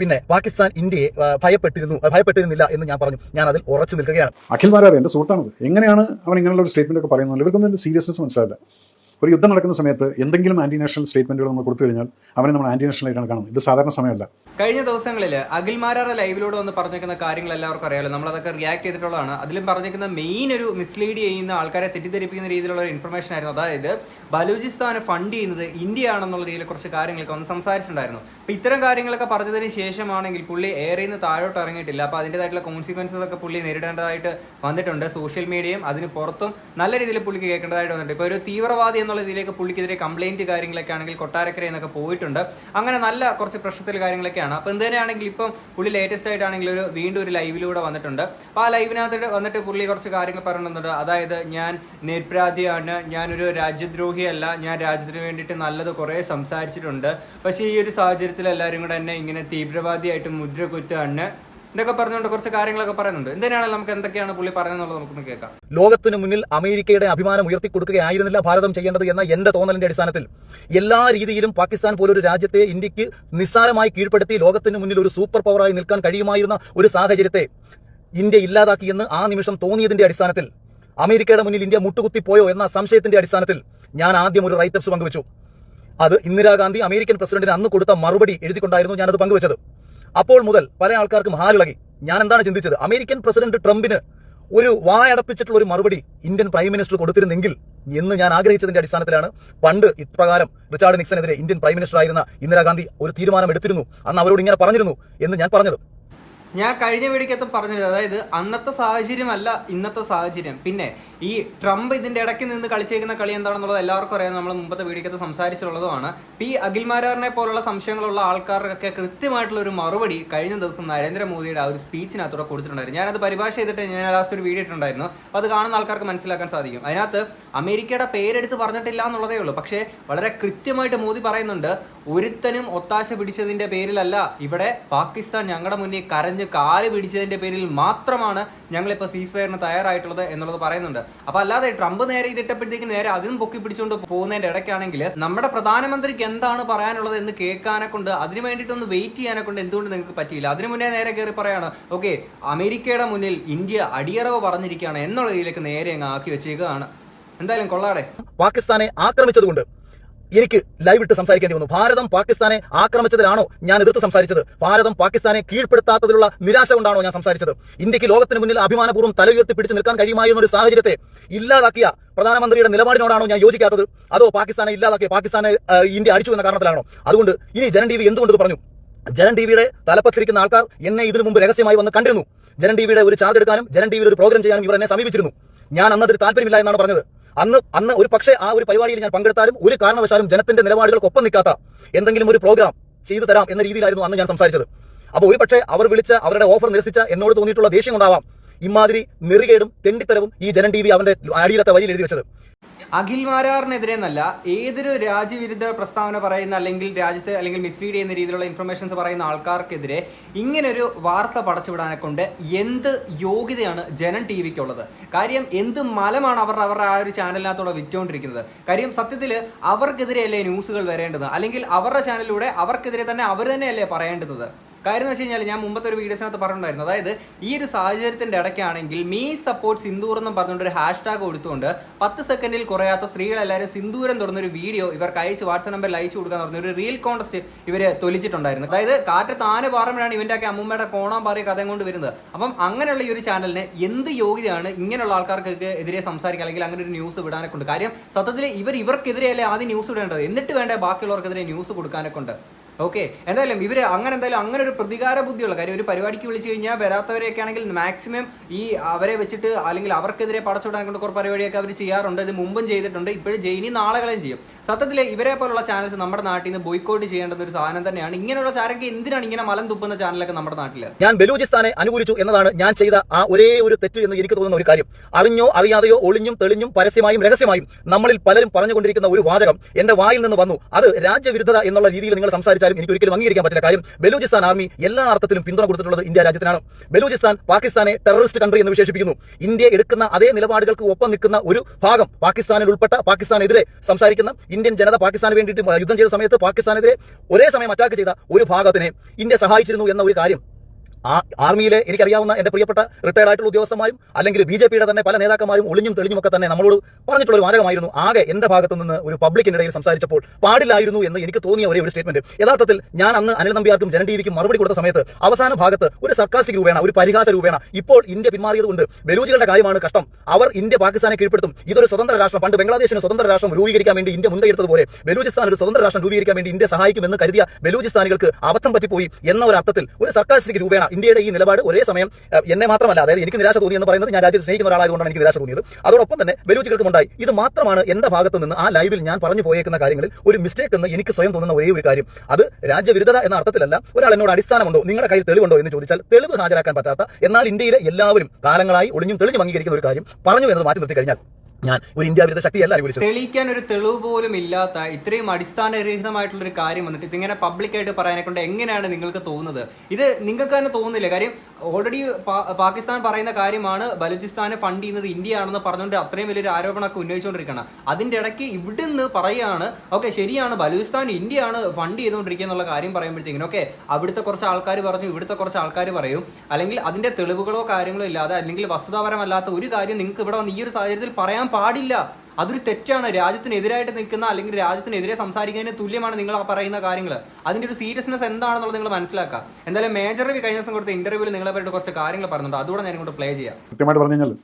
പിന്നെ പാകിസ്ഥാൻ ഇന്ത്യയെ ഭയപ്പെട്ടിരുന്നു ഭയപ്പെട്ടിരുന്നില്ല എന്ന് ഞാൻ പറഞ്ഞു. ഞാൻ അതിൽ ഉറച്ചു നിൽക്കുകയാണ്. അഖിൽ മാരാർ എന്റെ സുഹൃത്താണത്. എങ്ങനെയാണ് അവൻ ഇങ്ങനെയുള്ള ഒരു സ്റ്റേറ്റ്മെന്റ് ഒക്കെ പറയുന്നത് ഇവർക്കൊന്നും സീരിയസ്നെസ് മനസ്സിലാവില്ല. ഒരു യുദ്ധം നടക്കുന്ന സമയത്ത് എന്തെങ്കിലും ആന്റി നാഷണൽ സ്റ്റേറ്റ്മെന്റുകൾ നമ്മൾ കൊടുത്തു കഴിഞ്ഞാൽ അവനെ നമ്മൾ ആന്റി നാഷണൽ ആയിട്ടാണ് കാണുന്നത്. ഇത് സാധാരണ സമയമല്ല. കഴിഞ്ഞ ദിവസങ്ങളിൽ അഖിൽമാരാറെ ലൈവിലൂടെ വന്ന് പറഞ്ഞിരിക്കുന്ന കാര്യങ്ങൾ എല്ലാവർക്കും അറിയാലോ. നമ്മൾ അതൊക്കെ റിയാക്ട് ചെയ്തിട്ടുള്ളതാണ്. അതിലും പറഞ്ഞിരിക്കുന്ന മെയിൻ ഒരു മിസ്ലീഡ് ചെയ്യുന്ന ആൾക്കാരെ തെറ്റിദ്ധരിപ്പിക്കുന്ന രീതിയിലുള്ള ഒരു ഇൻഫർമേഷൻ ആയിരുന്നു. അതായത് ബലൂചിസ്ഥാന് ഫണ്ട് ചെയ്യുന്നത് ഇന്ത്യ ആണെന്നുള്ള രീതിയിൽ കുറച്ച് കാര്യങ്ങളൊക്കെ ഒന്ന് സംസാരിച്ചിട്ടുണ്ടായിരുന്നു. അപ്പോൾ ഇത്തരം കാര്യങ്ങളൊക്കെ പറഞ്ഞതിന് ശേഷമാണെങ്കിൽ പുള്ളി ഏറെ നിന്ന് താഴോട്ട് ഇറങ്ങിയിട്ടില്ല. അപ്പോൾ അതിന്റെതായിട്ടുള്ള കോൺസിക്വൻസസ് ഒക്കെ പുള്ളി നേരിടേണ്ടതായിട്ട് വന്നിട്ടുണ്ട്. സോഷ്യൽ മീഡിയയും അതിന് പുറത്തും നല്ല രീതിയിൽ പുള്ളിക്ക് കേൾക്കേണ്ടതായിട്ട് വന്നിട്ടുണ്ട്. ഇപ്പൊ ഒരു തീവ്രവാദി എന്നുള്ള രീതിയിലേക്ക് പുള്ളിക്കെതിരെ കംപ്ലൈന്റ് കാര്യങ്ങളൊക്കെ ആണെങ്കിൽ കൊട്ടാരക്കര എന്നൊക്കെ പോയിട്ടുണ്ട്. അങ്ങനെ നല്ല കുറച്ച് പ്രശ്നത്തിൽ കാര്യങ്ങളൊക്കെയാണ്. അപ്പോൾ എന്ത് തന്നെയാണെങ്കിൽ ഇപ്പം പുള്ളി ലേറ്റസ്റ്റ് ആയിട്ടാണെങ്കിൽ ഒരു വീണ്ടും ഒരു ലൈവിലൂടെ വന്നിട്ടുണ്ട്. അപ്പോൾ ആ ലൈവിനകത്ത് വന്നിട്ട് പുള്ളി കുറച്ച് കാര്യങ്ങൾ പറയുന്നുണ്ട് അതായത് ഞാൻ നിരപരാധിയാണ് ഞാനൊരു രാജ്യദ്രോഹിയല്ല ഞാൻ രാജ്യത്തിന് വേണ്ടിയിട്ട് നല്ലത് കുറേ സംസാരിച്ചിട്ടുണ്ട്. പക്ഷേ ഈ ഒരു സാഹചര്യത്തിൽ എല്ലാവരും കൂടെ എന്നെ ഇങ്ങനെ തീവ്രവാദിയായിട്ട് മുദ്ര കുത്തുകയാണ് ഇതൊക്കെ പറഞ്ഞുകൊണ്ട് കുറച്ച് കാര്യങ്ങളൊക്കെ പറയുന്നുണ്ട്. എന്തിനാണ് നമുക്ക് എന്തൊക്കെയാണ് പുള്ളി പറയുന്നത് നമുക്കൊന്ന് കേൾക്കാം. ലോകത്തിന് മുന്നിൽ അമേരിക്കയുടെ അഭിമാനം ഉയർത്തിക്കൊടുക്കുകയായിരുന്നില്ല ഭാരതം ചെയ്യേണ്ടത് എന്ന എന്റെ തോന്നലിന്റെ അടിസ്ഥാനത്തിൽ. എല്ലാ രീതിയിലും പാകിസ്ഥാൻ പോലൊരു രാജ്യത്തെ ഇന്ത്യയ്ക്ക് നിസ്സാരമായി കീഴ്പ്പെടുത്തി ലോകത്തിന് മുന്നിൽ ഒരു സൂപ്പർ പവറായി നിൽക്കാൻ കഴിയുമായിരുന്ന ഒരു സാഹചര്യത്തെ ഇന്ത്യ ഇല്ലാതാക്കിയെന്ന് ആ നിമിഷം തോന്നിയതിന്റെ അടിസ്ഥാനത്തിൽ. അമേരിക്കയുടെ മുന്നിൽ ഇന്ത്യ മുട്ടുകുത്തിപ്പോയോ എന്ന സംശയത്തിന്റെ അടിസ്ഥാനത്തിൽ ഞാൻ ആദ്യം ഒരു റൈറ്റപ്സ് പങ്കുവച്ചു. അത് ഇന്ദിരാഗാന്ധി അമേരിക്കൻ പ്രസിഡന്റിന് അന്ന് കൊടുത്ത മറുപടി എഴുതിക്കൊണ്ടായിരുന്നു ഞാനത് പങ്കുവച്ചത്. അപ്പോൾ മുതൽ പല ആൾക്കാർക്കും ഹാലിളകി ഞാൻ എന്താണ് ചിന്തിച്ചത്? അമേരിക്കൻ പ്രസിഡന്റ് ട്രംപിന് ഒരു വായടപ്പിച്ചിട്ടുള്ള ഒരു മറുപടി ഇന്ത്യൻ പ്രൈം മിനിസ്റ്റർ കൊടുത്തിരുന്നെങ്കിൽ എന്ന് ഞാൻ ആഗ്രഹിച്ചതിന്റെ അടിസ്ഥാനത്തിലാണ് പണ്ട് ഇപ്രകാരം റിച്ചാർഡ് നിക്സനെതിരെ ഇന്ത്യൻ പ്രൈം മിനിസ്റ്റർ ആയിരുന്ന ഇന്ദിരാഗാന്ധി ഒരു തീരുമാനം എടുത്തിരുന്നു അന്ന് അവരോട് ഇങ്ങനെ പറഞ്ഞിരുന്നു എന്ന് ഞാൻ പറഞ്ഞത്. ഞാൻ കഴിഞ്ഞ വീടിക്കത്തും പറഞ്ഞത് അതായത് അന്നത്തെ സാഹചര്യമല്ല ഇന്നത്തെ സാഹചര്യം. പിന്നെ ഈ ട്രംപ് ഇതിന്റെ ഇടയ്ക്ക് നിന്ന് കളിച്ചേക്കുന്ന കളി എന്താണെന്നുള്ളത് എല്ലാവർക്കും അറിയാം. നമ്മൾ മുമ്പത്തെ വീടിക്കത്ത് സംസാരിച്ചിട്ടുള്ളതുമാണ്. ഇപ്പൊ ഈ അഖിൽമാരാറിനെ പോലുള്ള സംശയങ്ങളുള്ള ആൾക്കാർക്കൊക്കെ കൃത്യമായിട്ടുള്ള ഒരു മറുപടി കഴിഞ്ഞ ദിവസം നരേന്ദ്രമോദിയുടെ ആ ഒരു സ്പീച്ചിനകത്തൂടെ കൊടുത്തിട്ടുണ്ടായിരുന്നു. ഞാനത് പരിഭാഷ ചെയ്തിട്ട് ഞാൻ ലാസ്റ്റ് ഒരു വീഡിയോ ഇട്ടുണ്ടായിരുന്നു അത് കാണുന്ന ആൾക്കാർക്ക് മനസ്സിലാക്കാൻ സാധിക്കും. അതിനകത്ത് അമേരിക്കയുടെ പേരെടുത്ത് പറഞ്ഞിട്ടില്ല എന്നുള്ളതേ ഉള്ളൂ. പക്ഷേ വളരെ കൃത്യമായിട്ട് മോദി പറയുന്നുണ്ട് ഒരുത്തനും ഒത്താശ പിടിച്ചതിന്റെ പേരിലല്ല. ഇവിടെ പാകിസ്ഥാൻ ഞങ്ങളുടെ മുന്നിൽ കരഞ്ഞ് കാൽ പിടിച്ചതിന്റെ പേരിൽ മാത്രമാണ് ഞങ്ങളിപ്പോൾ സീസ് ഫയറിന് തയ്യാറായിട്ടുള്ളത് എന്നുള്ളത് പറയുന്നുണ്ട്. അപ്പോൾ അല്ലാതെ ട്രംപ് നേരെ ഇതിട്ടപ്പോഴത്തേക്ക് നേരെ അതിനും പൊക്കി പിടിച്ചുകൊണ്ട് പോകുന്നതിന്റെ ഇടയ്ക്കാണെങ്കിൽ നമ്മുടെ പ്രധാനമന്ത്രിക്ക് എന്താണ് പറയാനുള്ളത് എന്ന് കേൾക്കാനെ കൊണ്ട് അതിന് വേണ്ടിയിട്ടൊന്ന് വെയിറ്റ് ചെയ്യാനെ കൊണ്ട് എന്തുകൊണ്ട് നിങ്ങൾക്ക് പറ്റിയില്ല? അതിന് മുന്നേ നേരെ കയറി പറയാണ് ഓക്കെ അമേരിക്കയുടെ മുന്നിൽ ഇന്ത്യ അടിയറവ് പറഞ്ഞിരിക്കുകയാണ് എന്നുള്ള രീതിയിലേക്ക് നേരെ അങ്ങ് ആക്കി വെച്ചേക്കുകയാണ്. എന്തായാലും കൊള്ളാടെ. പാകിസ്ഥാനെ ആക്രമിച്ചതുകൊണ്ട് എനിക്ക് ലൈവ് ഇട്ട് സംസാരിക്കേണ്ടി വന്നു. ഭാരതം പാകിസ്ഥാനെ ആക്രമിച്ചതിലാണോ ഞാൻ എതിർത്ത് സംസാരിച്ചത്? ഭാരതം പാകിസ്ഥാനെ കീഴ്പ്പെടുത്താത്തതിലുള്ള നിരാശ കൊണ്ടാണോ ഞാൻ സംസാരിച്ചത്? ഇന്ത്യയ്ക്ക് ലോകത്തിന് മുന്നിൽ അഭിമാനപൂർവം തലയുയർത്തി പിടിച്ചു നിൽക്കാൻ കഴിയുമായിരുന്ന ഒരു സാഹചര്യത്തെ ഇല്ലാതാക്കിയ പ്രധാനമന്ത്രിയുടെ നിലപാടിനോടാണോ ഞാൻ യോജിക്കാത്തത്? അതോ പാകിസ്ഥാനെ ഇല്ലാതാക്കിയ പാകിസ്ഥാനെ ഇന്ത്യ അടിച്ചു എന്ന കാരണത്തിലാണോ? അതുകൊണ്ട് ഇനി ജനൻ ടി വി എന്തുകൊണ്ട് പറഞ്ഞു? ജനൻ ടി വിയുടെ തലപ്പത്തിരിക്കുന്ന ആൾക്കാർ എന്നെ ഇതിനു മുമ്പ് രഹസ്യമായി വന്ന് കണ്ടിരുന്നു. ജനൻ ടി വിയുടെ ഒരു ചാർജ് എടുക്കാനും ജനൻ ടി വിയുടെ ഒരു പ്രോഗ്രാം ചെയ്യാനും ഇവർ എന്നെ സമീപിച്ചിരുന്നു. ഞാൻ അന്നതിൽ താല്പര്യമില്ല എന്നാണ് പറഞ്ഞത്. അന്ന് അന്ന് ഒരു പക്ഷേ ആ ഒരു പരിപാടിയിൽ ഞാൻ പങ്കെടുത്താലും ഒരു കാരണവശാലും ജനത്തിന്റെ നിലപാടുകൾക്കൊപ്പം നിൽക്കാത്ത എന്തെങ്കിലും ഒരു പ്രോഗ്രാം ചെയ്തു തരാം എന്ന രീതിയിലായിരുന്നു അന്ന് ഞാൻ സംസാരിച്ചത്. അപ്പോൾ ഒരു പക്ഷേ അവർ വിളിച്ച അവരുടെ ഓഫർ നിരസിച്ച എന്നോട് തോന്നിയിട്ടുള്ള ദേഷ്യം കൊണ്ടാവാം ഇമാതിരി നെറികേടും തെണ്ടിത്തരവും ഈ ജനം ടി വി അവന്റെ അടിയിലത്തെ വരിയിൽ എഴുതി വെച്ചത്. അഖിൽ മാരാറിനെതിരെ എന്നല്ല ഏതൊരു രാജ്യവിരുദ്ധ പ്രസ്താവന പറയുന്ന അല്ലെങ്കിൽ രാജ്യത്തെ അല്ലെങ്കിൽ മിസ്ലീഡ് ചെയ്യുന്ന രീതിയിലുള്ള ഇൻഫർമേഷൻസ് പറയുന്ന ആൾക്കാർക്കെതിരെ ഇങ്ങനൊരു വാർത്ത പടച്ചുവിടാനെ കൊണ്ട് എന്ത് യോഗ്യതയാണ് ജനം ടി വിക്കുള്ളത്? കാര്യം എന്ത് മലമാണ് അവർ അവരുടെ ആ ഒരു ചാനലിനകത്തോടെ വിറ്റുകൊണ്ടിരിക്കുന്നത് കാര്യം സത്യത്തിൽ അവർക്കെതിരെയല്ലേ ന്യൂസുകൾ വരേണ്ടത്? അല്ലെങ്കിൽ അവരുടെ ചാനലിലൂടെ അവർക്കെതിരെ തന്നെ അവർ തന്നെയല്ലേ പറയേണ്ടത്? കാര്യം എന്ന് വെച്ച് കഴിഞ്ഞാൽ ഞാൻ മുമ്പത്തെ ഒരു വീഡിയോസിനകത്ത് പറഞ്ഞിട്ടുണ്ടായിരുന്നു. അതായത് ഈ ഒരു സാഹചര്യത്തിന്റെ ഇടയ്ക്കാണെങ്കിൽ മീ സപ്പോർട്ട് സിന്ദൂർ എന്ന് പറഞ്ഞുകൊണ്ട് ഒരു ഹാഷ് ടാഗ് കൊടുത്തുകൊണ്ട് പത്ത് സെക്കൻഡിൽ കുറയാത്ത സ്ത്രീകളെല്ലാവരും സിന്ദൂരം തുറന്നൊരു വീഡിയോ ഇവർക്ക് അയച്ച് വാട്സ്ആപ്പ് നമ്പറിൽ അയച്ചു കൊടുക്കാൻ പറഞ്ഞ ഒരു റീൽ കോൺടസ്റ്റ് ഇവർ തൊലിച്ചിട്ടുണ്ടായിരുന്നു. അതായത് കാറ്റ് താന് ഇവന്റെ ഒക്കെ അമ്മൂമ്മയുടെ കോണാൻ പാറിയ കഥയും കൊണ്ട് വരുന്നത്. അപ്പം അങ്ങനെയുള്ള ഈ ഒരു ചാനലിന് എന്ത് യോഗ്യതയാണ് ഇങ്ങനെയുള്ള ആൾക്കാർക്ക് എതിരെ സംസാരിക്കുക അല്ലെങ്കിൽ അങ്ങനെ ഒരു ന്യൂസ് വിടാനൊക്കെ ഉണ്ട്. കാര്യം സത്യത്തിൽ ഇവർ ഇവർക്കെതിരെയല്ലേ ആദ്യം ന്യൂസ് വിടേണ്ടത്? എന്നിട്ട് വേണ്ട ബാക്കിയുള്ളവർക്കെതിരെ ന്യൂസ് കൊടുക്കാനൊക്കെ ഉണ്ട്. ഓക്കെ എന്തായാലും ഇവർ അങ്ങനെ എന്തായാലും അങ്ങനെ ഒരു പ്രതികാര ബുദ്ധിയുള്ള കാര്യം ഒരു പരിപാടിക്ക് വിളിച്ചു കഴിഞ്ഞാൽ വരാത്തവരെയൊക്കെ ആണെങ്കിൽ മാക്സിമം ഈ അവരെ വെച്ചിട്ട് അല്ലെങ്കിൽ അവർക്കെതിരെ പടച്ചുവിടാൻ കൊണ്ട് കുറേ പരിപാടിയൊക്കെ അവർ ചെയ്യാറുണ്ട്. ഇത് മുമ്പും ചെയ്തിട്ടുണ്ട്. ഇപ്പോഴും ജയിനി നാളുകളെയും ചെയ്യും. സത്യത്തിൽ ഇവരെ പോലുള്ള ചാനൽസ് നമ്മുടെ നാട്ടിൽ നിന്ന് ബോയ്ക്കോട്ട് ചെയ്യേണ്ടുന്ന ഒരു സാധനം തന്നെയാണ്. ഇങ്ങനെയുള്ള ചാരക്ക് എന്തിനാണ് ഇങ്ങനെ മലം തുപ്പുന്ന ചാനലൊക്കെ നമ്മുടെ നാട്ടിൽ ഞാൻ ബലൂചിസ്ഥാനെ അനുകൂലിച്ചു എന്നതാണ് ഞാൻ ചെയ്ത ആ ഒരേ ഒരു തെറ്റ് എന്ന് എനിക്ക് തോന്നുന്ന ഒരു കാര്യം. അറിഞ്ഞോ അറിയാതെയോ ഒളിഞ്ഞും തെളിഞ്ഞും പരസ്യമായും രഹസ്യമായും നമ്മളിൽ പലരും പറഞ്ഞുകൊണ്ടിരിക്കുന്ന ഒരു വാചകം എന്റെ വായിൽ നിന്ന് വന്നു. അത് രാജ്യവിരുദ്ധത എന്നുള്ള രീതിയിൽ നിങ്ങൾ സംസാരിച്ചാൽ കാണിച്ചാലും എനിക്ക് ഒരിക്കലും അംഗീകരിക്കാൻ പറ്റില്ല. കാര്യം ബലൂചിസ്ഥാൻ ആർമി എല്ലാ അർത്ഥത്തിലും പിന്തുണ കൊടുത്തിട്ടുള്ളത് ഇന്ത്യ രാജ്യത്തിനാണ്. ബലൂചിസ്ഥാൻ പാകിസ്ഥാനെ ടെററിസ്റ്റ് കൺട്രി എന്ന് വിശേഷിപ്പിക്കുന്നു. ഇന്ത്യ എടുക്കുന്ന അതേ നിലപാടുകൾക്ക് ഒപ്പം നിൽക്കുന്ന ഒരു ഭാഗം പാകിസ്ഥാനിൽ ഉൾപ്പെട്ട പാകിസ്ഥാനെതിരെ സംസാരിക്കുന്ന ഇന്ത്യൻ ജനത പാകിസ്ഥാന് വേണ്ടിയിട്ട് യുദ്ധം ചെയ്ത സമയത്ത് പാകിസ്ഥാനെതിരെ ഒരേ സമയം അറ്റാക്ക് ചെയ്ത ഒരു ഭാഗത്തിനെ ഇന്ത്യ സഹായിച്ചിരുന്നു എന്ന ഒരു കാര്യം ആ ആർമിയിലെ എനിക്കറിയാവുന്ന എന്റെ പ്രിയപ്പെട്ട റിട്ടയർഡ് ആയിട്ടുള്ള ഉദ്യോഗസ്ഥന്മാരും അല്ലെങ്കിൽ ബി ജെ പിയുടെ തന്നെ പല നേതാക്കന്മാരും ഒളിഞ്ഞും തെളിഞ്ഞും ഒക്കെ തന്നെ നമ്മളോട് പറഞ്ഞിട്ടുള്ള ഒരു വാചകമായിരുന്നു. ആകെ എന്റെ ഭാഗത്തു നിന്ന് ഒരു പബ്ലിക്കിനിടയിൽ സംസാരിച്ചപ്പോൾ പാടില്ലായിരുന്നു എന്ന് എനിക്ക് തോന്നിയ ഒരേ സ്റ്റേറ്റ്മെന്റ് യഥാർത്ഥത്തിൽ ഞാൻ അന്ന് അനിൽ നമ്പ്യാർക്കും ജനൻ ടിവിക്കും മറുപടി കൊടുത്ത സമയത്ത് അവസാന ഭാഗത്ത് ഒരു സർക്കാസ്റ്റിക് രൂപേണ ഒരു പരിഹാസ രൂപേണ ഇപ്പോൾ ഇന്ത്യ പിന്മാറിയതുകൊണ്ട് ബലൂജികളുടെ കാര്യമാണ് കഷ്ടം. അവർ ഇന്ത്യ പാകിസ്ഥാനെ കീഴ്പ്പെടുത്തും. ഇതൊരു സ്വതന്ത്ര രാഷ്ട്രം. പണ്ട് ബംഗ്ലാദേശിന് സ്വതന്ത്ര രാഷ്ട്രം രൂപീകരിക്കാൻ വേണ്ടി ഇന്ത്യ മുൻകൈയെടുത്തതുപോലെ ബലൂചിസ്ഥാൻ ഒരു സ്വതന്ത്ര രാഷ്ട്രം രൂപീകരിക്കാൻ വേണ്ടി ഇന്ത്യ സഹായിക്കുമെന്ന് കരുതിയ ബലൂചിസ്ഥാനികൾക്ക് അബദ്ധം പറ്റിപ്പോയി എന്ന ഒരു അർത്ഥത്തിൽ ഒരു സർക്കാസ്റ്റിക് രൂപേണ ഇന്ത്യയുടെ ഈ നിലപാട് ഒരേ സമയം എന്നെ മാത്രമല്ല അതായത് എനിക്ക് നിരാശ തോന്നി എന്ന് പറയുന്നത് ഞാൻ രാജ്യത്തെ സ്നേഹിക്കുന്ന ഒരാളായതുകൊണ്ടാണ് എനിക്ക് നിരാശ തോന്നിയത്. അതോടൊപ്പം തന്നെ ബലൂചികൾക്കും ഉണ്ടായി. ഇത് മാത്രമാണ് എന്റെ ഭാഗത്ത് നിന്ന് ആ ലൈവിൽ ഞാൻ പറഞ്ഞു പോയേക്കുന്ന കാര്യങ്ങളിൽ ഒരു മിസ്റ്റേക്ക് എന്ന് എനിക്ക് സ്വയം തോന്നുന്ന ഒരേ ഒരു കാര്യം. അത് രാജ്യവിരുദ്ധത എന്ന അർത്ഥത്തിലല്ല ഒരാൾ എന്നോട് അടിസ്ഥാനമുണ്ടോ നിങ്ങളുടെ കയ്യിൽ തെളിവുണ്ടോ എന്ന് ചോദിച്ചാൽ തെളിവ് ഹാജരാക്കാൻ പറ്റാത്ത എന്നാൽ ഇന്ത്യയിലെ എല്ലാവരും കാലങ്ങളായി ഒളിഞ്ഞും തെളിഞ്ഞും അംഗീകരിക്കുന്ന ഒരു കാര്യം പറഞ്ഞു എന്നത് മാറ്റി നിർത്തി കഴിഞ്ഞാൽ ഞാൻ ഒരു ഇന്ത്യ വിരുദ്ധ ശക്തിയല്ല അനുകൂലിച്ചത് തെളിയിക്കാൻ ഒരു തെളിവ് പോലും ഇല്ലാത്ത ഇത്രയും അടിസ്ഥാനരഹിതമായിട്ടുള്ള ഒരു കാര്യം വന്നിട്ട് ഇതിങ്ങനെ പബ്ലിക്കായിട്ട് പറയാനെ കൊണ്ട് എങ്ങനെയാണ് നിങ്ങൾക്ക് തോന്നുന്നത്? ഇത് നിങ്ങൾക്ക് തന്നെ തോന്നുന്നില്ല. കാര്യം ഓൾറെഡി പാകിസ്ഥാൻ പറയുന്ന കാര്യമാണ് ബലൂചിസ്ഥാനെ ഫണ്ട് ചെയ്യുന്നത് ഇന്ത്യ ആണെന്ന് പറഞ്ഞുകൊണ്ട് അത്രയും വലിയൊരു ആരോപണമൊക്കെ ഉന്നയിച്ചുകൊണ്ടിരിക്കണം അതിന്റെ ഇടയ്ക്ക് ഇവിടുന്ന് പറയുകയാണ് ഓക്കെ ശരിയാണ് ബലൂചിസ്ഥാൻ ഇന്ത്യയാണ് ഫണ്ട് ചെയ്തുകൊണ്ടിരിക്കുക എന്നുള്ള കാര്യം പറയുമ്പോഴത്തേക്കിനും ഓക്കെ അവിടുത്തെ കുറച്ച് ആൾക്കാർ പറഞ്ഞു ഇവിടുത്തെ കുറച്ച് ആൾക്കാർ പറയും. അല്ലെങ്കിൽ അതിന്റെ തെളിവുകളോ കാര്യങ്ങളോ ഇല്ലാതെ അല്ലെങ്കിൽ വസ്തുതാപരമല്ലാത്ത ഒരു കാര്യം നിങ്ങൾക്ക് ഇവിടെ വന്ന് ഈ ഒരു സാഹചര്യത്തിൽ പറയാൻ പാടില്ല. അതൊരു തെറ്റാണ്. രാജ്യത്തിനെതിരായിട്ട് നിൽക്കുന്ന അല്ലെങ്കിൽ രാജ്യത്തിനെതിരെ സംസാരിക്കുന്നതിന് തുല്യമാണ് നിങ്ങൾ ആ പറയുന്ന കാര്യങ്ങൾ. അതിന്റെ ഒരു സീരിയസ്നെസ് എന്താണെന്നുള്ളത് നിങ്ങൾ മനസ്സിലാക്കുക. എന്തായാലും മേജർ രവി കഴിഞ്ഞ ദിവസം കൊടുത്ത ഇന്റർവ്യൂവിൽ നിങ്ങളെ പറ്റി കുറച്ച് കാര്യങ്ങൾ പറഞ്ഞിട്ടുണ്ട്. അതുകൂടെ ഞാൻ ഇങ്ങോട്ട് പ്ലേ ചെയ്യാം. കൃത്യമായിട്ട് പറഞ്ഞു കഴിഞ്ഞാൽ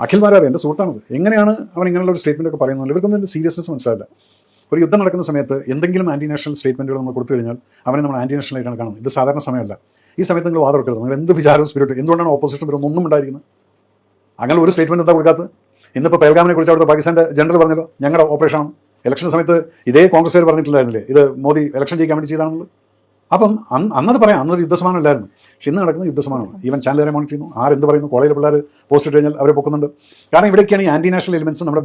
അഖിൽ മാരാർ എന്റെ സുഹൃത്താണത് എങ്ങനെയാണ് അവൻ ഇങ്ങനെയുള്ള ഒരു സ്റ്റേറ്റ്മെന്റ് ഒക്കെ പറയുന്നത്? ഇവർക്കൊന്നും സീരിയസ്നെസ് മനസ്സിലാവില്ല. ഒരു യുദ്ധം നടക്കുന്ന സമയത്ത് എന്തെങ്കിലും ആന്റി നാഷണൽ സ്റ്റേറ്റ്മെന്റുകൾ നമ്മൾ കൊടുത്തു കഴിഞ്ഞാൽ അവനെ നമ്മൾ ആന്റി നാഷണൽ ആയിട്ടാണ് കാണുന്നത്. ഇത് സാധാരണ സമയമല്ല. ഈ സമയത്ത് നിങ്ങൾ വാദം എടുക്കരുത്. നിങ്ങൾ എന്ത് വിചാരവും സ്പിരിറ്റ് എന്തുകൊണ്ടാണ് ഓപ്പോസിഷൻ ഇവരൊന്നും ഉണ്ടായിരിക്കുന്നത്? അങ്ങനെ ഒരു സ്റ്റേറ്റ്മെന്റ് എന്താ കൊടുക്കാത്തത്? ഇന്നിപ്പോൾ പേൽഗാമിനെ കുറിച്ച് അവിടുത്തെ പാകിസ്ഥാന്റെ ജനറൽ പറഞ്ഞല്ലോ ഞങ്ങളുടെ ഓപ്പറേഷൻ ഇലക്ഷൻ സമയത്ത് ഇതേ കോൺഗ്രസ് കോൺഗ്രസ്സുകാർ പറഞ്ഞിട്ടില്ലായിരുന്നില്ലേ ഇത് മോദി ഇലക്ഷൻ ജയിക്കാൻ വേണ്ടി ചെയ്താണെന്നുള്ളത്? അപ്പം അന്ന് അന്നത് പറയാം അന്നൊരു യുദ്ധസമാനം ഇല്ലായിരുന്നു പക്ഷെ ഇന്ന് നടക്കുന്ന യുദ്ധസമാനമാണ്. ഈവൻ ചാനലുകാരെ മോണിറ്റർ ചെയ്യുന്നു ആരെന്ത് പറയുന്നു കോളേജിലെ പിള്ളേർ പോസ്റ്റ് ഇട്ട് കഴിഞ്ഞാൽ അവരെ പൊക്കുന്നുണ്ട്. കാരണം ഇവിടെയൊക്കെയാണ് ഈ ആന്റി നാഷണൽ എലിമെന്റ്സ് നമ്മുടെ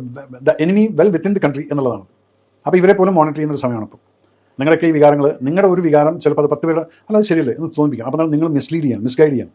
the enemy well within the country എന്നുള്ളതാണ്. അപ്പോൾ ഇവരെ പോലും മോണിറ്റർ ചെയ്യുന്ന ഒരു സമയമാണ് ഇപ്പോൾ നിങ്ങളുടെയൊക്കെ ഈ വികാരങ്ങൾ നിങ്ങളുടെ ഒരു വികാരം ചിലപ്പോൾ അത് പത്ത് പേരുടെ അല്ല അത് ശരിയല്ലേ എന്ന് തോന്നിപ്പിക്കാം. അപ്പോൾ നിങ്ങൾ മിസ്ലീഡ് ചെയ്യാൻ മിസ്ഗൈഡ് ചെയ്യാൻ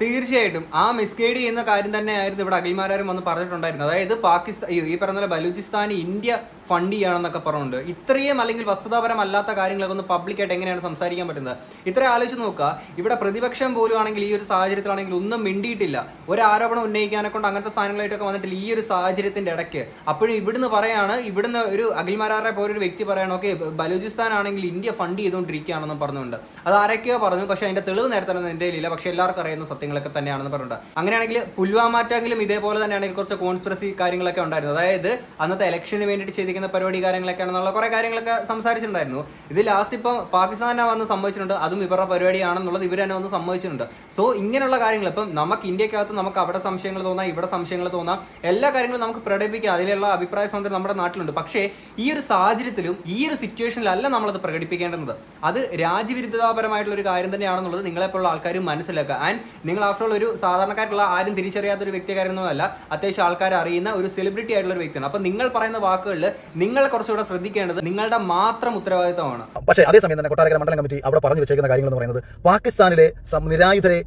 തീർച്ചയായിട്ടും. ആ മിസ്ഗൈഡ് ചെയ്യുന്ന കാര്യം തന്നെയായിരുന്നു ഇവിടെ അഖിൽമാരും വന്ന് പറഞ്ഞിട്ടുണ്ടായിരുന്നത്. അതായത് പാകിസ്ഥാൻ ഈ പറഞ്ഞ ബലൂചിസ്ഥാൻ ഇന്ത്യ ഫണ്ട് ചെയ്യണമെന്നൊക്കെ പറഞ്ഞുണ്ട് ഇത്രയും അല്ലെങ്കിൽ വസ്തുതാപരമല്ലാത്ത കാര്യങ്ങളൊക്കെ ഒന്ന് പബ്ലിക്കായിട്ട് എങ്ങനെയാണ് സംസാരിക്കാൻ പറ്റുന്നത്? ഇത്ര ആലോചിച്ച് നോക്കുക. ഇവിടെ പ്രതിപക്ഷം പോലും ആണെങ്കിൽ ഈ ഒരു സാഹചര്യത്തിലാണെങ്കിൽ ഒന്നും മിണ്ടിയിട്ടില്ല. ഒരു ആരോപണം ഉന്നയിക്കാനെ കൊണ്ട് അങ്ങനത്തെ സാധനങ്ങളായിട്ടൊക്കെ വന്നിട്ടില്ല. ഈ ഒരു സാഹചര്യത്തിന്റെ ഇടയ്ക്ക്. അപ്പോഴും ഇവിടുന്ന് പറയാണ് ഇവിടുന്ന് ഒരു അഖിൽമാരാറെ പോലെ ഒരു വ്യക്തി പറയണം ഓക്കെ ബലൂചിസ്ഥാൻ ആണെങ്കിൽ ഇന്ത്യ ഫണ്ട് ചെയ്തുകൊണ്ടിരിക്കുകയാണെന്നും പറഞ്ഞുകൊണ്ട്. അത് ആരൊക്കെയോ പറഞ്ഞു പക്ഷേ അതിന്റെ തെളിവ് നേരത്തെ എന്റെ കയ്യിലില്ല പക്ഷേ എല്ലാവർക്കും അറിയുന്ന സത്യങ്ങളൊക്കെ തന്നെയാണെന്ന് പറഞ്ഞിട്ടുണ്ട്. അങ്ങനെയാണെങ്കിൽ പുൽവാമ അറ്റാക്കിലും ഇതേപോലെ തന്നെയാണെങ്കിൽ കുറച്ച് കോൺസ്പിറസി കാര്യങ്ങളൊക്കെ ഉണ്ടായിരുന്നു അതായത് അന്നത്തെ ഇലക്ഷന് വേണ്ടിയിട്ട് ചെയ്തിരിക്കുന്ന പരിപാടി കാര്യങ്ങളൊക്കെ ആണെന്നുള്ള കുറേ കാര്യങ്ങളൊക്കെ സംസാരിച്ചിട്ടുണ്ടായിരുന്നു. ഇത് ലാസ്റ്റ് ഇപ്പം പാകിസ്ഥാനെ വന്ന് സംഭവിച്ചിട്ടുണ്ട്. അതും ഇവരുടെ പരിപാടിയാണെന്നുള്ളത് ഇവർ തന്നെ വന്ന് സംഭവിച്ചിട്ടുണ്ട്. സോ ഇങ്ങനെയുള്ള കാര്യങ്ങൾ ഇപ്പം നമുക്ക് ഇന്ത്യക്കകത്ത് നമുക്ക് അവിടെ സംശയങ്ങൾ തോന്നാം ഇവിടെ സംശയങ്ങൾ തോന്നാം. എല്ലാ കാര്യങ്ങളും നമുക്ക് പ്രകടിപ്പിക്കാം. അതിലുള്ള അഭിപ്രായ സ്വാതന്ത്ര്യം നമ്മുടെ നാട്ടിലുണ്ട്. പക്ഷേ ഈ ഒരു സാഹചര്യത്തിലും ഈ ഒരു സിറ്റുവേഷനിലല്ല നമ്മളത് പ്രകടിപ്പിക്കേണ്ടത്. അത് രാജ്യവിരുദ്ധതാപരമായിട്ടുള്ള ഒരു കാര്യം തന്നെയാണെന്നുള്ളത് നിങ്ങളെപ്പോലുള്ള ആൾക്കാരും മനസ്സിലാക്കുക. ആൻഡ് നിങ്ങൾ ആഫ്റ്റർ ഓൾ ഒരു സാധാരണക്കാരുള്ള ആരും തിരിച്ചറിയാത്ത ഒരു വ്യക്തികാരൊന്നുമല്ല അത്യാവശ്യം ആൾക്കാർ അറിയുന്ന ഒരു സെലിബ്രിറ്റി ആയിട്ടുള്ള ഒരു വ്യക്തിയാണ്. അപ്പോൾ നിങ്ങൾ പറയുന്ന വാക്കുകളിൽ നിങ്ങൾ കുറച്ചുകൂടെ ശ്രദ്ധിക്കേണ്ടത് നിങ്ങളുടെ മാത്രം ഉത്തരവാദിത്തമാണ്. പക്ഷേ അതേസമയം തന്നെ കൊട്ടാരക്കര മണ്ഡലം കമ്മിറ്റി അവിടെ പറഞ്ഞു വെച്ചേക്കുന്ന കാര്യങ്ങൾ എന്ന് പറയുന്നത് പാകിസ്ഥാനിലെ നിരായുധരെ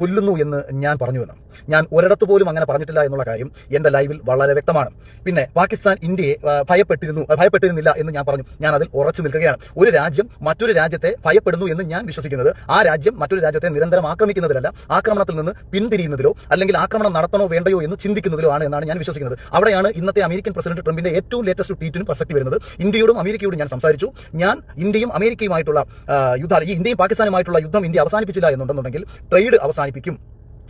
കൊല്ലുന്നു എന്ന് ഞാൻ പറഞ്ഞു പറഞ്ഞുവെന്ന് ഞാൻ ഒരിടത്ത് പോലും അങ്ങനെ പറഞ്ഞിട്ടില്ല എന്നുള്ള കാര്യം എന്റെ ലൈവിൽ വളരെ വ്യക്തമാണ്. പിന്നെ പാകിസ്ഥാൻ ഇന്ത്യയെ ഭയപ്പെട്ടിരുന്നു ഭയപ്പെട്ടിരുന്നില്ല എന്ന് ഞാൻ പറഞ്ഞു. ഞാൻ അതിൽ ഉറച്ചു നിൽക്കുകയാണ്. ഒരു രാജ്യം മറ്റൊരു രാജ്യത്തെ ഭയപ്പെടുന്നു എന്ന് ഞാൻ വിശ്വസിക്കുന്നത് ആ രാജ്യം മറ്റൊരു രാജ്യത്തെ നിരന്തരം ആക്രമിക്കുന്നതിലല്ല. ആക്രമണത്തിൽ നിന്ന് പിന്തിരിയുന്നതിലോ അല്ലെങ്കിൽ ആക്രമണം നടത്തണോ വേണ്ടയോ എന്ന് ചിന്തിക്കുന്നതിലോ ആണ് എന്നാണ് ഞാൻ വിശ്വസിക്കുന്നത്. അവിടെയാണ് ഇന്നത്തെ അമേരിക്കൻ പ്രസിഡന്റ് ട്രംപിന്റെ ഏറ്റവും ലേറ്റസ്റ്റ് ട്വീറ്റിന് പ്രസക്തി വരുന്നത്. ഇന്ത്യയോടും അമേരിക്കയോടും ഞാൻ സംസാരിച്ചു. ഞാൻ ഇന്ത്യയും അമേരിക്കയുമായിട്ടുള്ള യുദ്ധം ഈ ഇന്ത്യയും പാകിസ്ഥാനുമായിട്ടുള്ള യുദ്ധം ഇന്ത്യ അവസാനിപ്പിച്ചില്ല എന്നുണ്ടെന്നുണ്ടെങ്കിൽ ട്രേഡ് അവസാനിപ്പിക്കും.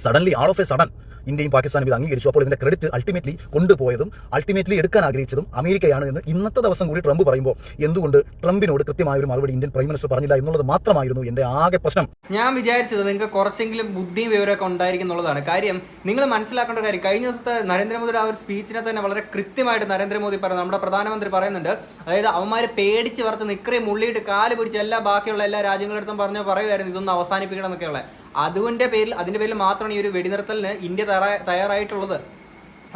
Suddenly all of a sudden ഇന്ത്യയും പാകിസ്ഥാനും ഇത് അംഗീകരിച്ചു. അപ്പോൾ ഇതിന്റെ ക്രെഡിറ്റ് അൾട്ടിമേറ്റ്ലി കൊണ്ടുപോയതും അൾട്ടിമേറ്റ്ലി എടുക്കാൻ ആഗ്രഹിച്ചതും അമേരിക്കയാണ് എന്ന് ഇന്നത്തെ ദിവസം കൂടി ട്രംപ് പറയുമ്പോൾ എന്തുകൊണ്ട് ട്രംപിനോട് കൃത്യമായ ഒരു മറുപടി ഇന്ത്യൻ പ്രൈം മിനിസ്റ്റർ പറഞ്ഞില്ല എന്നുള്ളത് മാത്രമായിരുന്നു എന്റെ ആകെ പ്രശ്നം. ഞാൻ വിചാരിച്ചത് നിങ്ങൾക്ക് കുറച്ചെങ്കിലും ബുദ്ധിയും വിവരമൊക്കെ ഉണ്ടായിരിക്കും എന്നുള്ളതാണ്. കാര്യം നിങ്ങൾ മനസ്സിലാക്കേണ്ട കാര്യം കഴിഞ്ഞ ദിവസത്തെ നരേന്ദ്രമോദിയുടെ ആ ഒരു സ്പീച്ചിനെ തന്നെ വളരെ കൃത്യമായിട്ട് നരേന്ദ്രമോദി പറഞ്ഞു. നമ്മുടെ പ്രധാനമന്ത്രി പറയുന്നുണ്ട് അതായത് അവന്മാർ പേടിച്ച് വറുത്ത് നിക്കറയും മുള്ളിയിട്ട് കാൽ പിടിച്ച് എല്ലാ ബാക്കിയുള്ള എല്ലാ രാജ്യങ്ങളെടുത്തും പറഞ്ഞു പറയുമായിരുന്നു ഇതൊന്നും അവസാനിപ്പിക്കണം എന്നൊക്കെയുള്ള അതുകൊണ്ട് പേരിൽ അതിന്റെ പേരിൽ മാത്രമാണ് ഈ ഒരു വെടിനിർത്തലിന് ഇന്ത്യ തയ്യാറായിട്ടുള്ളത്.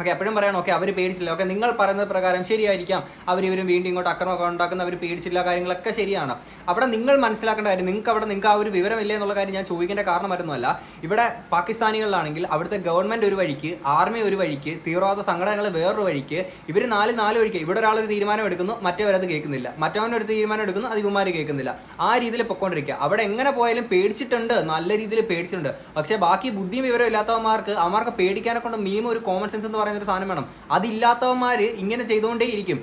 ഓക്കെ എപ്പോഴും പറയണം ഓക്കെ അവർ പേടിച്ചില്ല ഓക്കെ നിങ്ങൾ പറയുന്ന പ്രകാരം ശരിയായിരിക്കാം. അവർ ഇവരും വീണ്ടും ഇങ്ങോട്ട് അക്രമമൊക്കെ ഉണ്ടാക്കുന്ന അവർ പേടിച്ചില്ല കാര്യങ്ങളൊക്കെ ശരിയാണ്. അവിടെ നിങ്ങൾ മനസ്സിലാക്കേണ്ട കാര്യം നിങ്ങൾക്ക് അവിടെ നിങ്ങൾക്ക് ആ ഒരു വിവരമില്ലേ എന്നുള്ള കാര്യം ഞാൻ ചോദിക്കേണ്ട കാരണം മറ്റൊന്നുമല്ല ഇവിടെ പാകിസ്ഥാനികളിലാണെങ്കിൽ അവിടുത്തെ ഗവൺമെന്റ് ഒരു വഴിക്ക് ആർമി ഒരു വഴിക്ക് തീവ്രവാദ സംഘടനകൾ വേറൊരു വഴിക്ക് ഇവർ നാല് നാല് വഴിക്ക് ഇവിടെ ഒരാൾ ഒരു തീരുമാനം എടുക്കുന്നു മറ്റവരത് കേൾക്കുന്നില്ല. മറ്റവൻ ഒരു തീരുമാനം എടുക്കുന്നു അത് ഇവന്മാർ കേൾക്കുന്നില്ല. ആ രീതിയിൽ പൊക്കോണ്ടിരിക്കുക അവിടെ എങ്ങനെ പോയാലും പേടിച്ചിട്ടുണ്ട് നല്ല രീതിയിൽ പേടിച്ചിട്ടുണ്ട്. പക്ഷേ ബാക്കി ബുദ്ധിയും വിവരം ഇല്ലാത്തവന്മാർക്ക് അവന്മാർക്ക് പേടിക്കാനെ കൊണ്ട് മിനിമം ഒരു കോമൺ സെൻസ് എന്ന് പറയുന്ന ഒരു സാധനം വേണം. അതില്ലാത്തവന്മാർ ഇങ്ങനെ ചെയ്തുകൊണ്ടേ ഇരിക്കും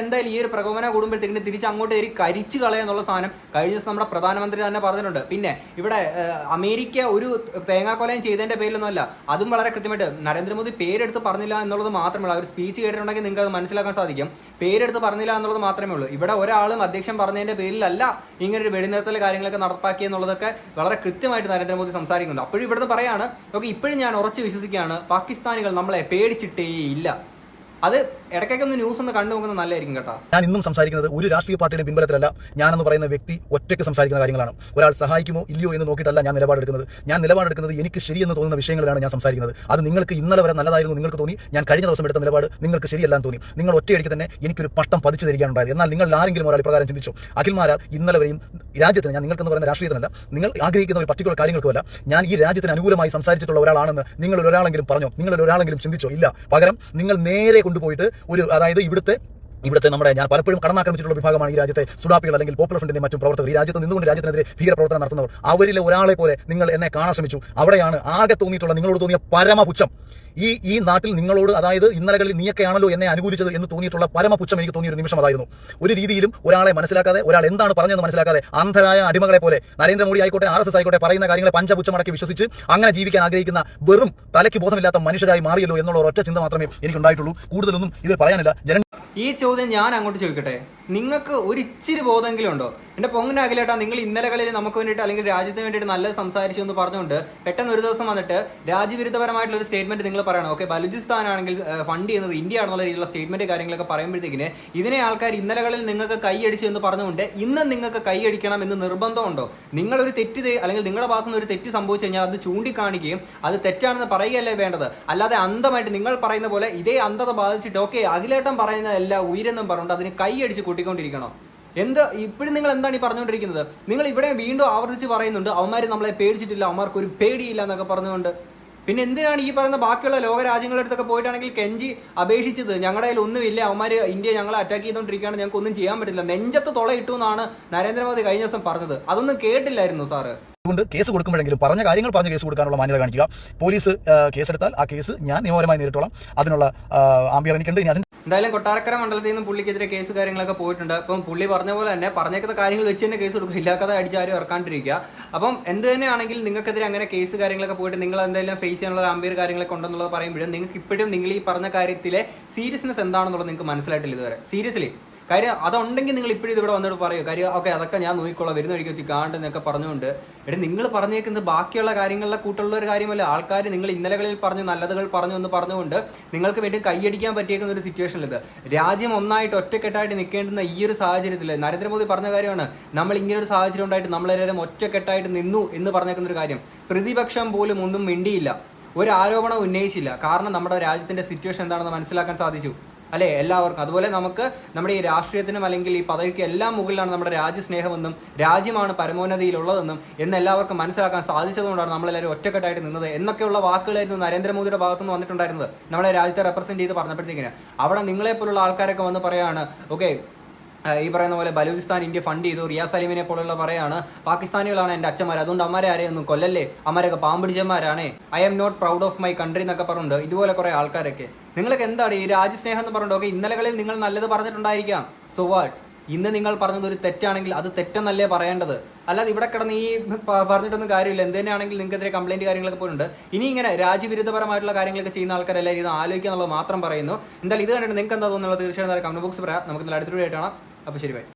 എന്തായാലും ഈ ഒരു പ്രകോപന കൂടുമ്പോഴത്തേക്കിന് തിരിച്ച് അങ്ങോട്ട് കയറി കരിച്ചു കളയെന്നുള്ള സാധനം കഴിഞ്ഞ ദിവസം നമ്മുടെ പ്രധാനമന്ത്രി തന്നെ പറഞ്ഞിട്ടുണ്ട്. പിന്നെ ഇവിടെ അമേരിക്ക ഒരു തേങ്ങാക്കൊലയും ചെയ്തതിന്റെ പേരിലൊന്നുമല്ല. അതും വളരെ കൃത്യമായിട്ട് നരേന്ദ്രമോദി പേരെടുത്ത് പറഞ്ഞില്ല എന്നുള്ളത് മാത്രമേ ഉള്ളൂ ഒരു സ്പീച്ച് കേട്ടിട്ടുണ്ടെങ്കിൽ നിങ്ങൾക്ക് അത് മനസ്സിലാക്കാൻ സാധിക്കും. പേരെടുത്ത് പറഞ്ഞില്ല എന്നുള്ളത് മാത്രമേ ഉള്ളൂ. ഇവിടെ ഒരാളും അധ്യക്ഷൻ പറഞ്ഞതിന്റെ പേരിലല്ല ഇങ്ങനെ ഒരു വെടിനിർത്തൽ കാര്യങ്ങളൊക്കെ നടപ്പാക്കി എന്നുള്ളതൊക്കെ വളരെ കൃത്യമായിട്ട് നരേന്ദ്രമോദി സംസാരിക്കുന്നുണ്ട്. അപ്പോഴും ഇവിടുന്ന് പറയാണ് ഓക്കെ ഇപ്പോഴും ഞാൻ ഉറച്ചു വിശ്വസിക്കുകയാണ്. പാകിസ്ഥാനികൾ നമ്മളെ പേടിച്ചിട്ടേ ഇല്ല. അത് ഇടയ്ക്കൊക്കെ ഒന്ന് ന്യൂസ് ഒന്ന് കണ്ടു നോക്കുന്നത് നല്ലതായിരിക്കും കേട്ടോ. ഞാൻ ഇന്നും സംസാരിക്കുന്നത് ഒരു രാഷ്ട്രീയ പാർട്ടിയുടെ പിൻബലത്തിലല്ല. ഞാനെന്ന് പറയുന്ന വ്യക്തി ഒറ്റയ്ക്ക് സംസാരിക്കുന്ന കാര്യങ്ങളാണ്. ഒരാൾ സഹായിക്കുമോ ഇല്ലയോ എന്ന് നോക്കിയിട്ടല്ല ഞാൻ നിലപാടെടുക്കുന്നത്. ഞാൻ നിലപാടെടുക്കുന്നത് എനിക്ക് ശരിയെന്ന് തോന്നുന്ന വിഷയങ്ങളിലാണ് ഞാൻ സംസാരിക്കുന്നത്. അത് നിങ്ങൾക്ക് ഇന്നലെ വരെ നല്ലതായിരുന്നു നിങ്ങൾക്ക് തോന്നി. ഞാൻ കഴിഞ്ഞ ദിവസം എടുത്ത നിലപാട് നിങ്ങൾക്ക് ശരിയല്ലാന്ന് തോന്നി. നിങ്ങൾ ഒറ്റയടിക്ക് തന്നെ എനിക്കൊരു പട്ടം പതിച്ചു തരികയാണുണ്ടായത്. എന്നാൽ നിങ്ങൾ ആരെങ്കിലും ഒരാൾ ഇപ്രകാരം ചിന്തിച്ചു. അഖിൽമാരാർ ഇന്നലെ വരെയും രാജ്യത്തിന് ഞാൻ നിങ്ങൾക്കെന്ന് പറയുന്ന രാഷ്ട്രീയത്തിനല്ല നിങ്ങൾ ആഗ്രഹിക്കുന്ന ഒരു പർട്ടിക്കുലർ കാര്യങ്ങൾക്കുമല്ല ഞാൻ ഈ രാജ്യത്തിന് അനുകൂലമായി സംസാരിച്ചിട്ടുള്ള ഒരാളാണെന്ന് നിങ്ങൾ ഒരാളെങ്കിലും പറഞ്ഞോ? നിങ്ങൾ ഒരാളെങ്കിലും ചിന്തിച്ചോ? ഇല്ല. പകരം നിങ്ങൾ നേരെ കൊണ്ടുപോയിട്ട് ഒരു അതായത് ഇവിടുത്തെ ഇവിടുത്തെ നമ്മുടെ ഞാൻ പലപ്പോഴും കടന്നാക്രമിച്ചിട്ടുള്ള വിഭാഗമാണ് ഈ രാജ്യത്തെ സുഡാപ്പികൾ അല്ലെങ്കിൽ പോപ്പുലർ ഫ്രണ്ടിന്റെ മറ്റും പ്രവർത്തകർ. ഈ രാജ്യത്ത് നിന്നുകൊണ്ട് രാജ്യത്തിനെതിരെ ഭീകരപ്രവർത്തനം നടത്തുന്നവർ. അവരിലെ ഒരാളെ പോലെ നിങ്ങൾ എന്നെ കാണാൻ ശ്രമിച്ചു. അവിടെയാണ് ആകെ തോന്നിയിട്ടുള്ള നിങ്ങളോട് തോന്നിയ പരമപുച്ഛം. ഈ ഈ നാട്ടിൽ നിങ്ങളോട് അതായത് ഇന്നലകളിൽ നീയൊക്കെയാണല്ലോ എന്നെ അനുകൂലിച്ചത് എന്ന് തോന്നിയിട്ടുള്ള പരമപുച്ഛം എനിക്ക് തോന്നിയ ഒരു നിമിഷം അതായിരുന്നു ഒരു രീതിയിലും ഒരാളെ മനസ്സിലാക്കാതെ ഒരാൾ എന്താണ് പറഞ്ഞതെന്ന് മനസ്സിലാക്കാതെ അന്ധരായ അടിമകളെ പോലെ നരേന്ദ്രമോദി ആയിക്കോട്ടെ ആർ എസ് എസ് ആയിക്കോട്ടെ പറയുന്ന കാര്യങ്ങളെ പഞ്ചപുച്ഛമടക്കി വിശ്വസിച്ച് അങ്ങനെ ജീവിക്കാൻ ആഗ്രഹിക്കുന്ന വെറും തലയ്ക്ക് ബോധമില്ലാത്ത മനുഷ്യരായി മാറിയല്ലോ എന്നുള്ള ഒറ്റ ചിന്ത മാത്രമേ എനിക്ക് ഉണ്ടായിട്ടുള്ളൂ കൂടുതലൊന്നും ഇത് പറയാനില്ല. ജന ഈ ചോദ്യം ഞാൻ അങ്ങോട്ട് ചോദിക്കട്ടെ? നിങ്ങൾക്ക് ഒരു ഇച്ചിരി ബോധമെങ്കിലും ഉണ്ടോ? എന്റെ പൊങ്ങിന് അഖിലേട്ടാ നിങ്ങൾ ഇന്നലകളിൽ നമുക്ക് വേണ്ടിയിട്ട് അല്ലെങ്കിൽ രാജ്യത്തിന് വേണ്ടിയിട്ട് നല്ലത് സംസാരിച്ചു എന്ന് പറഞ്ഞുകൊണ്ട് പെട്ടെന്ന് ഒരു ദിവസം വന്നിട്ട് രാജ്യവിരുദ്ധപരമായിട്ടുള്ള ഒരു സ്റ്റേറ്റ്മെന്റ് നിങ്ങൾ പറയണം. ഓക്കെ ബലുചിസ്ഥാൻ ആണെങ്കിൽ ഫണ്ട് ചെയ്യുന്നത് ഇന്ത്യ ആണെന്നുള്ള രീതിയിലുള്ള സ്റ്റേറ്റ്മെന്റ് കാര്യങ്ങളൊക്കെ പറയുമ്പോഴത്തേക്കിന് ഇതിനെ ആൾക്കാർ ഇന്നലകളിൽ നിങ്ങൾക്ക് കൈയടിച്ചു എന്ന് പറഞ്ഞുകൊണ്ട് ഇന്ന് നിങ്ങൾക്ക് കൈയടിക്കണം എന്ന് നിർബന്ധമുണ്ടോ? നിങ്ങളൊരു തെറ്റ് അല്ലെങ്കിൽ നിങ്ങളുടെ ഭാഗത്തുനിന്ന് ഒരു തെറ്റ് സംഭവിച്ചു കഴിഞ്ഞാൽ അത് ചൂണ്ടിക്കാണിക്കുകയും അത് തെറ്റാണെന്ന് പറയുകയല്ലേ വേണ്ടത്? അല്ലാതെ അന്ധമായിട്ട് നിങ്ങൾ പറയുന്ന പോലെ ഇതേ അന്ധത ബാധിച്ചിട്ട് ഓക്കെ അഖിലേട്ടം പറയുന്നതല്ല ഉയരെന്നും പറഞ്ഞുകൊണ്ട് അതിന് കൈയടിച്ച് കൂട്ടിക്കൊണ്ടിരിക്കണം? എന്ത് ഇപ്പോഴും നിങ്ങൾ എന്താണ് ഈ പറഞ്ഞുകൊണ്ടിരിക്കുന്നത്? നിങ്ങൾ ഇവിടെ വീണ്ടും ആവർത്തിച്ച് പറയുന്നുണ്ട് അവന്മാർ നമ്മളെ പേടിച്ചിട്ടില്ല അവന്മാർക്ക് ഒരു പേടിയില്ല എന്നൊക്കെ പറഞ്ഞുകൊണ്ട്. പിന്നെ എന്തിനാണ് ഈ പറയുന്ന ബാക്കിയുള്ള ലോകരാജ്യങ്ങളുടെ അടുത്തൊക്കെ പോയിട്ടാണെങ്കിൽ കെഞ്ചി അപേക്ഷിച്ചത്? ഞങ്ങളുടെ കയ്യിൽ ഒന്നുമില്ല അവന്മാർ ഇന്ത്യ ഞങ്ങളെ അറ്റാക്ക് ചെയ്തുകൊണ്ടിരിക്കുകയാണ് ഞങ്ങൾക്ക് ഒന്നും ചെയ്യാൻ പറ്റില്ല. നെഞ്ചത്ത് തുളയിട്ടു എന്നാണ് നരേന്ദ്രമോദി കഴിഞ്ഞ ദിവസം പറഞ്ഞത്. അതൊന്നും കേട്ടില്ലായിരുന്നു സാറ്. അതുകൊണ്ട് കേസ് കൊടുക്കുമ്പോഴെങ്കിലും പറഞ്ഞ കാര്യങ്ങൾ പറഞ്ഞ് കേസ് കൊടുക്കാനുള്ള മാന്യത കാണിക്കുക. പോലീസ് കേസെടുത്താൽ ആ കേസ് ഞാൻ നിയമപരമായി നേരിട്ടോളാം. അതിനുള്ള ആംബിയർ എനിക്കുണ്ട്. ഇനി അതിന് എന്തായാലും കൊട്ടാരക്കര മണ്ഡലത്തിൽ നിന്ന് പുള്ളിക്കെതിരെ കേസ് കാര്യങ്ങളൊക്കെ പോയിട്ടുണ്ട്. അപ്പം പുള്ളി പറഞ്ഞ പോലെ തന്നെ പറഞ്ഞേക്കുന്ന കാര്യങ്ങൾ വെച്ച് തന്നെ കേസ് കൊടുക്കുക ഇല്ലാത്തത് അടിച്ചാരും ഇറക്കാണ്ടിരിക്കുക. അപ്പം എന്ത് തന്നെയാണെങ്കിൽ നിങ്ങൾക്കെതിരെ അങ്ങനെ കേസ് കാര്യങ്ങളൊക്കെ പോയിട്ട് നിങ്ങൾ എന്തെങ്കിലും ഫേസ് ചെയ്യാനുള്ള ആംബിയർ കാര്യങ്ങളൊക്കെ ഉണ്ടെന്നുള്ളത് പറയുമ്പോഴും നിങ്ങൾക്ക് ഇപ്പോഴും നിങ്ങൾ ഈ പറഞ്ഞ കാര്യത്തിലെ സീരിയസ്നെസ് എന്താണെന്നുള്ളത് നിങ്ങൾക്ക് മനസ്സിലായിട്ടില്ല ഇതുവരെ. സീരിയസ്ലി കാര്യം അതുണ്ടെങ്കിൽ നിങ്ങൾ ഇപ്പോഴും ഇവിടെ വന്നിട്ട് പറയൂ. കാര്യം ഓക്കെ അതൊക്കെ ഞാൻ നോക്കിക്കോളാം. വരുന്ന വഴിക്ക് വെച്ച് കാണണ്ടെന്നൊക്കെ പറഞ്ഞുകൊണ്ട്. എടി നിങ്ങൾ പറഞ്ഞേക്കുന്നത് ബാക്കിയുള്ള കാര്യങ്ങളിലെ കൂട്ടുള്ള ഒരു കാര്യമല്ല. ആൾക്കാർ നിങ്ങൾ ഇന്നലകളിൽ പറഞ്ഞു നല്ലതുകൾ പറഞ്ഞു എന്ന് പറഞ്ഞുകൊണ്ട് നിങ്ങൾക്ക് വേണ്ടി കൈയടിക്കാൻ പറ്റിയേക്കുന്ന ഒരു സിറ്റുവേഷനിലത് രാജ്യം ഒന്നായിട്ട് ഒറ്റക്കെട്ടായിട്ട് നിൽക്കേണ്ടുന്ന ഈ ഒരു സാഹചര്യത്തിൽ നരേന്ദ്രമോദി പറഞ്ഞ കാര്യമാണ്. നമ്മൾ ഇങ്ങനെ ഒരു സാഹചര്യം ഉണ്ടായിട്ട് നമ്മളെല്ലാവരും ഒറ്റക്കെട്ടായിട്ട് നിന്നു എന്ന് പറഞ്ഞേക്കുന്ന ഒരു കാര്യം. പ്രതിപക്ഷം പോലും ഒന്നും മിണ്ടിയില്ല. ഒരു ആരോപണം ഉന്നയിച്ചില്ല. കാരണം നമ്മുടെ രാജ്യത്തിന്റെ സിറ്റുവേഷൻ എന്താണെന്ന് മനസ്സിലാക്കാൻ സാധിച്ചു. അല്ലെ? എല്ലാവർക്കും. അതുപോലെ നമുക്ക് നമ്മുടെ ഈ രാഷ്ട്രീയത്തിനും അല്ലെങ്കിൽ ഈ പദവിക്ക് എല്ലാം മുകളിലാണ് നമ്മുടെ രാജ്യസ്നേഹമെന്നും രാജ്യമാണ് പരമോന്നതിയിലുള്ളതെന്നും എന്ന് എല്ലാവർക്കും മനസ്സിലാക്കാൻ സാധിച്ചതുകൊണ്ടാണ് നമ്മളെല്ലാവരും ഒറ്റക്കെട്ടായിട്ട് നിന്നത് എന്നൊക്കെയുള്ള വാക്കുകളായിരുന്നു നരേന്ദ്രമോദിയുടെ ഭാഗത്തുനിന്ന് വന്നിട്ടുണ്ടായിരുന്നത്. നമ്മളെ രാജ്യത്തെ റെപ്രസെന്റ് ചെയ്ത് പറഞ്ഞപ്പോഴത്തേക്കിന്. അവിടെ നിങ്ങളെപ്പോലുള്ള ആൾക്കാരൊക്കെ വന്ന് പറയാണ് ഓക്കെ ഈ പറയുന്ന പോലെ ബലൂചിസ്ഥാൻ ഇന്ത്യ ഫണ്ട് ചെയ്തു. റിയാ സലീമിനെ പോലുള്ള പറയാണ് പാകിസ്ഥാനികളാണ് എന്റെ അച്ഛന്മാർ അതുകൊണ്ട് അമ്മരെ ആരെയൊന്നും കൊല്ലല്ലേ? അമ്മരൊക്കെ പാമ്പിടിച്ചന്മാരാണേ. I'm not proud of my country എന്നൊക്കെ പറഞ്ഞിട്ടുണ്ട് ഇതുപോലെ കുറേ ആൾക്കാരൊക്കെ. നിങ്ങൾക്ക് എന്താണ് ഈ രാജ്യസ്നേഹം എന്ന് പറഞ്ഞിട്ട് ഓക്കെ ഇന്നലകളിൽ നിങ്ങൾ നല്ലത് പറഞ്ഞിട്ടുണ്ടായിരിക്കാം. സോ വാട്ട് ഇന്ന് നിങ്ങൾ പറഞ്ഞത് ഒരു തെറ്റാണെങ്കിൽ അത് തെറ്റെന്നല്ലേ പറയേണ്ടത്? അല്ലാതെ ഇവിടെ കിടന്ന് ഈ പറഞ്ഞിട്ടൊന്നും കാര്യമില്ല. എന്ത് തന്നെയാണെങ്കിൽ നിങ്ങൾക്കെതിരെ കംപ്ലൈന്റ് കാര്യങ്ങളൊക്കെ പോയിട്ടുണ്ട്. ഇനി ഇങ്ങനെ രാജ്യവിരുദ്ധപരമായിട്ടുള്ള കാര്യങ്ങളൊക്കെ ചെയ്യുന്ന ആൾക്കാരെല്ലാവരും ഇത് ആലോചിക്കുക എന്നുള്ളത് മാത്രം പറയുന്നു. എന്തായാലും ഇത് കണ്ടിട്ട് നിങ്ങൾക്ക് എന്താ തോന്നുന്നത് തീർച്ചയായും കമന്റ് ബോക്സ് പറയാം. നമുക്ക് നല്ല അടുത്ത വീഡിയോ ആയിട്ടാണ് അപ്പോൾ ശരി ബൈ